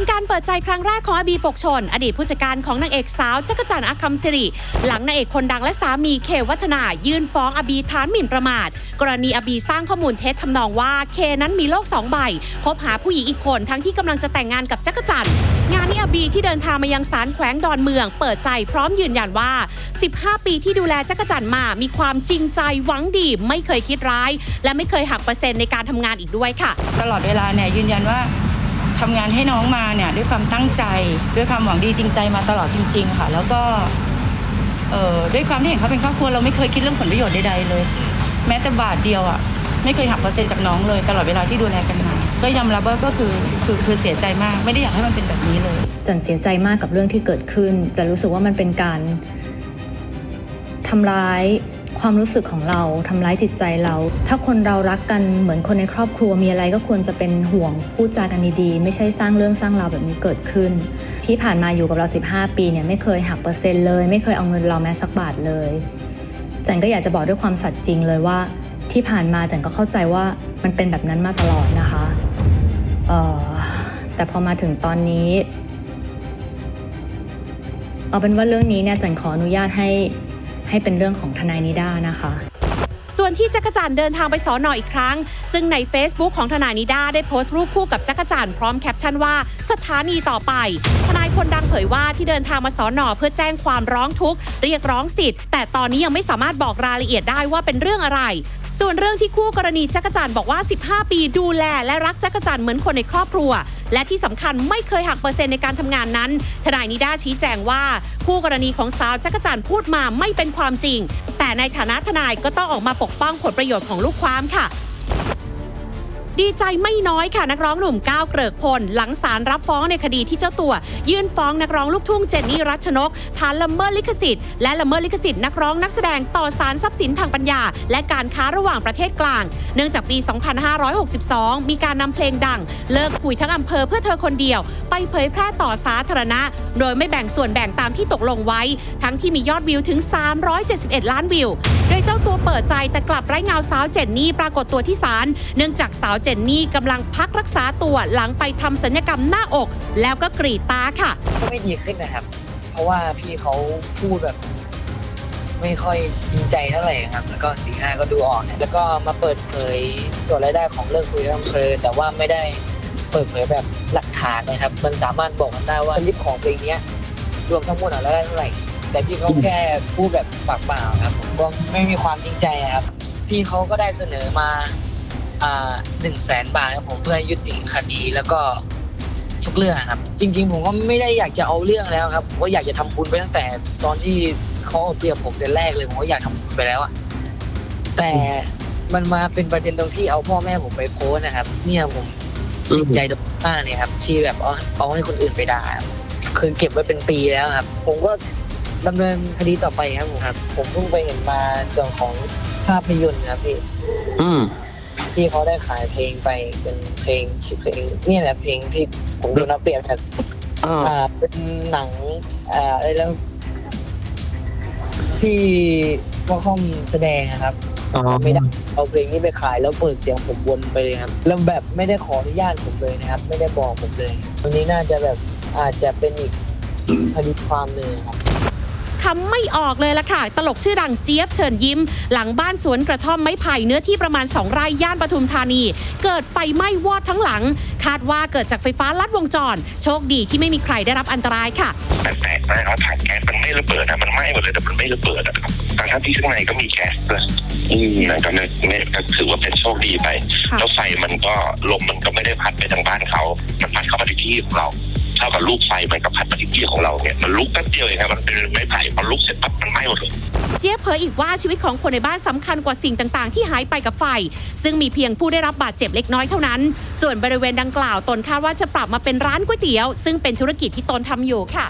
เป็นการเปิดใจครั้งแรกของอาบีปกชน อดีตผู้จัดการของนางเอกสาวจักรจันทร์อัคคำสิริ หลังนางเอกคนดังและสามีเควัฒนา ยื่นฟ้องอาบีฐานหมิ่นประมาท กรณีอาบีสร้างข้อมูลเท็จทำนองว่าเคนั้นมีโลกสองใบคบหาผู้หญิงอีกคนทั้งที่กำลังจะแต่งงานกับจักรจันทร์งานนี้อาบีที่เดินทางมายังศาลแขวงดอนเมือง เปิดใจพร้อมยืนยันว่า 15 ปีที่ดูแลจักรจันทร์มา มีความจริงใจหวังดีไม่เคยคิดร้าย และไม่เคยหักเปอร์เซ็นต์ในการทำงานอีกด้วยค่ะ ตลอดเวลาเนี่ยยืนยันว่า ทำงานให้น้องมาเนี่ยด้วยความตั้งใจ ด้วยความหวังดีจริงใจมาตลอดจริง ๆ ค่ะ แล้วก็เออด้วยความที่เห็นเขาเป็นครอบครัวเราไม่เคยคิดเรื่องผลประโยชน์ใดๆเลย แม้แต่บาทเดียวอะไม่เคยหักเปอร์เซ็นต์จากน้องเลยตลอดเวลาที่ดูแลกันมาก็ยอมรับว่าก็คือคือคือเสียใจมาก ไม่ได้อยากให้มันเป็นแบบนี้เลย จันเสียใจมากกับเรื่องที่เกิดขึ้น จะรู้สึกว่ามันเป็นการทำร้าย ความรู้สึกของเราทำร้ายจิตใจเรา ถ้าคนเรารักกันเหมือนคนในครอบครัวมีอะไรก็ควรจะเป็นห่วงพูดจากันดีๆ ไม่ใช่สร้างเรื่องสร้างราวแบบนี้เกิดขึ้น ที่ผ่านมาอยู่กับเรา 15 ปีเนี่ยไม่เคยหักเปอร์เซ็นต์เลย ไม่เคยเอาเงินเราแม้สักบาทเลยจันก็อยากจะบอกด้วยความสัตย์จริงเลยว่า ที่ผ่านมาจันก็เข้าใจว่ามันเป็นแบบนั้นมาตลอดนะคะเออแต่พอมาถึงตอนนี้ เอาเป็นว่าเรื่องนี้เนี่ยจันขออนุญาตให้ ให้เป็นเรื่องของทนายนิด้านะคะ ส่วนที่จักรจันเดินทางไปสอนออีกครั้ง ซึ่งใน Facebook ของทนายนิด้าได้โพสต์รูปคู่กับจักรจันพร้อมแคปชั่นว่าสถานีต่อไป ทนายคนดังเผยว่าที่เดินทางมาสอนอเพื่อแจ้งความร้องทุกข์เรียกร้องสิทธิ์ แต่ตอนนี้ยังไม่สามารถบอกรายละเอียดได้ว่าเป็นเรื่องอะไร ส่วนเรื่องที่คู่กรณีจักรจันบอกว่า 15 ปีดูแลและรักจักรจันเหมือนคนในครอบครัว และที่สำคัญไม่เคยหักเปอร์เซ็นต์ในการทำงานนั้น ทนายนิด้าชี้แจงว่า คู่กรณีของสาวจักรจันพูดมาไม่เป็นความจริง แต่ในฐานะทนายก็ต้องออกมาปกป้องผลประโยชน์ของลูกความค่ะ ดีใจไม่น้อยค่ะนักร้องหนุ่มก้าวเกริกพล หลังศาลรับฟ้องในคดีที่เจ้าตัว ยื่นฟ้องนักร้องลูกทุ่งเจนนี่รัชนกฐานละเมิดลิขสิทธิ์และละเมิดลิขสิทธิ์นักร้องนักแสดงต่อศาลทรัพย์สินทางปัญญา และการค้าระหว่างประเทศกลาง เนื่องจากปี 2562 มีการนำเพลงดัง เลิกคุยทั้งอำเภอเพื่อเธอคนเดียว ไปเผยแพร่ต่อสาธารณะ โดยไม่แบ่งส่วนแบ่งตามที่ตกลงไว้ ทั้งที่มียอดวิวถึง 371 ล้านวิว โดยเจ้าตัวเปิดใจแต่กลับไร้เงาสาวเจนนี่ปรากฏตัวที่ศาลเนื่องจากสาวเจนนี่กำลังพักรักษาตัวหลังไปทำศัลยกรรมหน้าอก แล้วก็กรีดตาค่ะ ก็ไม่ดีขึ้นนะครับ เพราะว่าพี่เขาพูดแบบ ไม่ค่อยจริงใจเท่าไหร่ครับ แล้วก็สีหน้าก็ดูอ่อนแล้วก็มาเปิดเผยส่วนรายได้ของเลิกคุยเรื่องเภอแต่ว่าไม่ได้เปิดเผยแบบหลักฐานนะครับ มันสามารถบอกกันได้ว่าลิปของเพลงเนี้ยรวมทั้งหมดอะรายได้เท่าไหร่ แต่พี่เขาแค่พูดแบบปากเปล่าครับ ผมก็ไม่มีความจริงใจครับ พี่เขาก็ได้เสนอมา หนึ่งแสนบาทครับผมเพื่อยุติคดีแล้วก็ทุกเรื่องครับ จริง ๆ ผมก็ไม่ได้อยากจะเอาเรื่องแล้วครับผมก็อยากจะทำบุญไปตั้งแต่ตอนที่เขาเอาเปรียบผมแต่แรกเลยผมก็อยากทำบุญไปแล้วอะแต่มันมาเป็นประเด็นตรงที่เอาพ่อแม่ผมไปโพสนะครับ เนี่ยผมติดใจมากเลยครับ ที่แบบเอาเอาให้คนอื่นไปด่าคือเก็บไว้เป็นปีแล้วครับ ผมก็ดำเนินคดีต่อไปครับผมครับ ผมเพิ่งไปเห็นมาส่วนของภาพยนตร์ครับพี่ อืม ที่เขาได้ขายเพลงไปเป็นเพลงชื่อเพลงนี่แหละเพลงที่ผมโดนเอาเปรียบครับอ่าอ่าเป็นหนังอ่าอะไรแล้วที่พ่อค่อมแสดงอะครับ อ๋อไม่ได้เอาเพลงนี้ไปขายแล้วเปิดเสียงผมวนไปเลยครับแล้วแบบไม่ได้ขออนุญาตผมเลยนะครับ ไม่ได้บอกผมเลยวันนี้น่าจะแบบอาจจะเป็นอีกคดีความหนึ่งครับ คำไม่ออกเลยล่ะค่ะ ตลกชื่อดังเจี๊ยบเชิญยิ้ม หลังบ้านสวนกระท่อมไม้ไผ่เนื้อที่ประมาณ 2 ไร่ย่านปทุมธานี เกิดไฟไหม้วอดทั้งหลัง คาดว่าเกิดจากไฟฟ้าลัดวงจร โชคดีที่ไม่มีใครได้รับอันตรายค่ะ แปลกๆนะครับถังแก๊สมันไม่ระเบิดนะมันไหม้หมดเลยแต่มันไม่ระเบิดอะครับแต่ถ้าที่ข้างในก็มีแก๊สด้วยอืมนั่นก็ไม่ไม่ก็ถือว่าเป็นโชคดีไป ค่ะ แล้วไฟมันก็ลมมันก็ไม่ได้พัดไปทางบ้านเขา มันพัดเข้ามาที่ที่ของเรา เท่ากับลูกไฟมันก็พัดปฏิกิริยาของเราเนี่ยมันลุกแป๊บเดียวเองครับมันเป็นไม้ไผ่พอลุกเสร็จปั๊บมันไหม้หมดเลยเจี๊ยบเผยอีกว่าชีวิตของคนในบ้านสำคัญกว่าสิ่งต่างๆ ที่หายไปกับไฟ ซึ่งมีเพียงผู้ได้รับบาดเจ็บเล็กน้อยเท่านั้น ส่วนบริเวณดังกล่าวตนคาดว่าจะปรับมาเป็นร้านก๋วยเตี๋ยว ซึ่งเป็นธุรกิจที่ตนทำอยู่ค่ะ